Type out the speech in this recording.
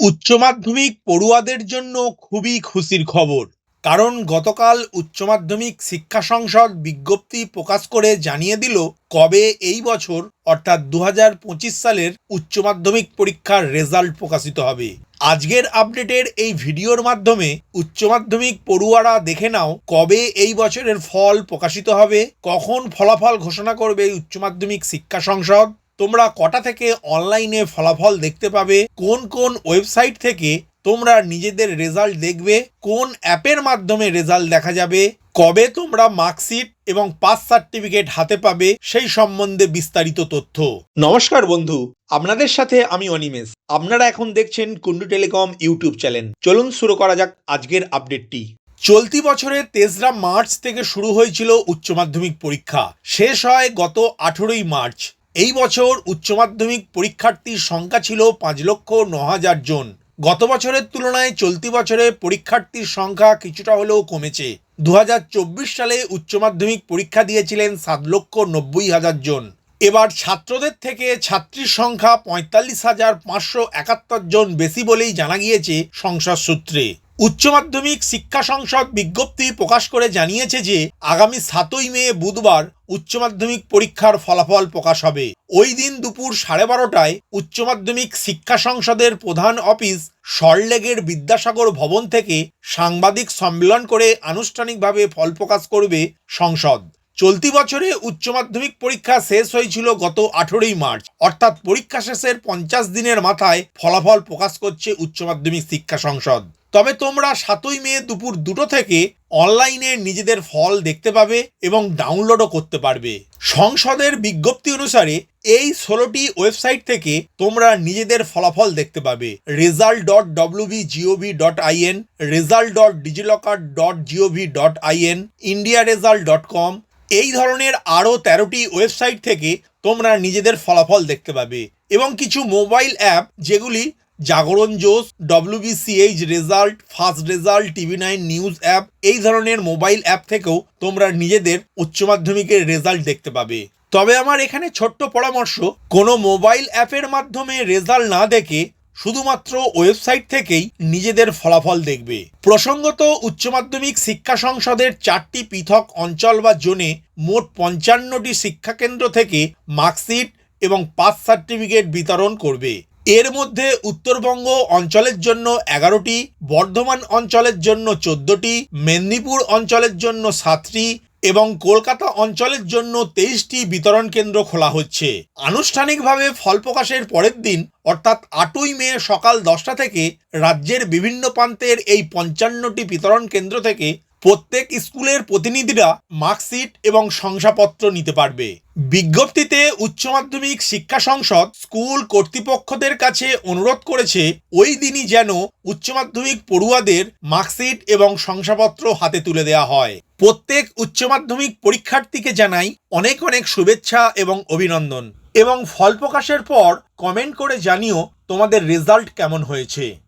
উচ্চ মাধ্যমিক পড়ুয়াদের জন্য খুবই খুশির খবর। কারণ গতকাল উচ্চ মাধ্যমিক শিক্ষা সংসদ বিজ্ঞপ্তি প্রকাশ করে জানিয়ে দিল, কবে এই বছর, অর্থাৎ দু হাজার পঁচিশ সালের উচ্চ মাধ্যমিক পরীক্ষার রেজাল্ট প্রকাশিত হবে। আজকের আপডেটের এই ভিডিওর মাধ্যমে উচ্চ মাধ্যমিক পড়ুয়ারা দেখে নাও, কবে এই বছরের ফল প্রকাশিত হবে, কখন ফলাফল ঘোষণা করবে উচ্চ মাধ্যমিক শিক্ষা সংসদ। তোমরা কটা থেকে অনলাইনে ফলাফল দেখতে পাবে? কোন কোন ওয়েবসাইট থেকে তোমরা নিজেদের রেজাল্ট দেখবে? কোন অ্যাপের মাধ্যমে রেজাল্ট দেখা যাবে? কবে তোমরা মার্কশিট এবং পাস সার্টিফিকেট হাতে পাবে? সেই সম্বন্ধে বিস্তারিত তথ্য। নমস্কার বন্ধু, আপনাদের সাথে আমি অনিমেষ। আপনারা এখন দেখছেন কুন্ডু টেলিকম ইউটিউব চ্যানেল। চলুন শুরু করা যাক আজকের আপডেটটি। চলতি বছরের তেসরা মার্চ থেকে শুরু হয়েছিল উচ্চ মাধ্যমিক পরীক্ষা। শেষ হয় গত আঠেরোই মার্চ। এই বছর উচ্চ মাধ্যমিক পরীক্ষার্থীর সংখ্যা ছিল পাঁচ লক্ষ ন হাজার জন। গত বছরের তুলনায় চলতি বছরে পরীক্ষার্থীর সংখ্যা কিছুটা হলেও কমেছে। দু হাজার চব্বিশ সালে উচ্চ মাধ্যমিক পরীক্ষা দিয়েছিলেন সাত লক্ষ নব্বই হাজার জন। এবার ছাত্রদের থেকে ছাত্রীর সংখ্যা পঁয়তাল্লিশ হাজার পাঁচশো একাত্তর জন বেশি বলেই জানা গিয়েছে সংসদ সূত্রে। উচ্চ মাধ্যমিক শিক্ষা সংসদ বিজ্ঞপ্তি প্রকাশ করে জানিয়েছে যে, আগামী সাতই মে বুধবার উচ্চ মাধ্যমিক পরীক্ষার ফলাফল প্রকাশ হবে। ওই দিন দুপুর সাড়ে বারোটায় উচ্চ মাধ্যমিক শিক্ষা সংসদের প্রধান অফিস সল্টলেগের বিদ্যাসাগর ভবন থেকে সাংবাদিক সম্মেলন করে আনুষ্ঠানিকভাবে ফল প্রকাশ করবে সংসদ। চলতি বছরে উচ্চ মাধ্যমিক পরীক্ষা শেষ হয়েছিল গত আঠেরোই মার্চ। অর্থাৎ পরীক্ষা শেষের পঞ্চাশ দিনের মাথায় ফলাফল প্রকাশ করছে উচ্চ মাধ্যমিক শিক্ষা সংসদ। তবে তোমরা সাতই মে দুপুর দুটো থেকে অনলাইনে নিজেদের ফল দেখতে পাবে এবং ডাউনলোডও করতে পারবে। সংসদের বিজ্ঞপ্তি অনুসারে এই ষোলোটি ওয়েবসাইট থেকে তোমরা নিজেদের ফলাফল দেখতে পাবে। Result dot W B G O V dot I N result dot DigiLocker dot G O V dot I N India result dot com এই ধরনের আরও তেরোটি ওয়েবসাইট থেকে তোমরা নিজেদের ফলাফল দেখতে পাবে। এবং কিছু মোবাইল অ্যাপ যেগুলি Jagran Josh W B C H result first result TV nine news app এই ধরনের মোবাইল অ্যাপ থেকেও তোমরা নিজেদের উচ্চ মাধ্যমিকের রেজাল্ট দেখতে পাবে। তবে আমার এখানে ছোট্ট পরামর্শ, কোনো মোবাইল অ্যাপের মাধ্যমে রেজাল্ট না দেখে শুধুমাত্র ওয়েবসাইট থেকেই নিজেদের ফলাফল দেখবে। প্রসঙ্গত, উচ্চ মাধ্যমিক শিক্ষা সংসদের চারটি পৃথক অঞ্চল বা জোনে মোট পঞ্চান্নটি শিক্ষাকেন্দ্র থেকে মার্কশিট এবং পাস সার্টিফিকেট বিতরণ করবে। এর মধ্যে উত্তরবঙ্গ অঞ্চলের জন্য এগারোটি, বর্ধমান অঞ্চলের জন্য চোদ্দটি, মেদিনীপুর অঞ্চলের জন্য সাতটি এবং কলকাতা অঞ্চলের জন্য তেইশটি বিতরণ কেন্দ্র খোলা হচ্ছে। আনুষ্ঠানিকভাবে ফল প্রকাশের পরের দিন, অর্থাৎ আটই মে সকাল দশটা থেকে, রাজ্যের বিভিন্ন প্রান্তের এই পঞ্চান্নটি বিতরণ কেন্দ্র থেকে প্রত্যেক স্কুলের প্রতিনিধিরা মার্কশিট এবং শংসাপত্র নিতে পারবে। বিজ্ঞপ্তিতে উচ্চ মাধ্যমিক শিক্ষা সংসদ স্কুল কর্তৃপক্ষদের কাছে অনুরোধ করেছে, ওই দিনই যেন উচ্চ মাধ্যমিক পড়ুয়াদের মার্কশিট এবং শংসাপত্র হাতে তুলে দেওয়া হয়। প্রত্যেক উচ্চ মাধ্যমিক পরীক্ষার্থীকে জানাই অনেক অনেক শুভেচ্ছা এবং অভিনন্দন। এবং ফল প্রকাশের পর কমেন্ট করে জানিও তোমাদের রেজাল্ট কেমন হয়েছে।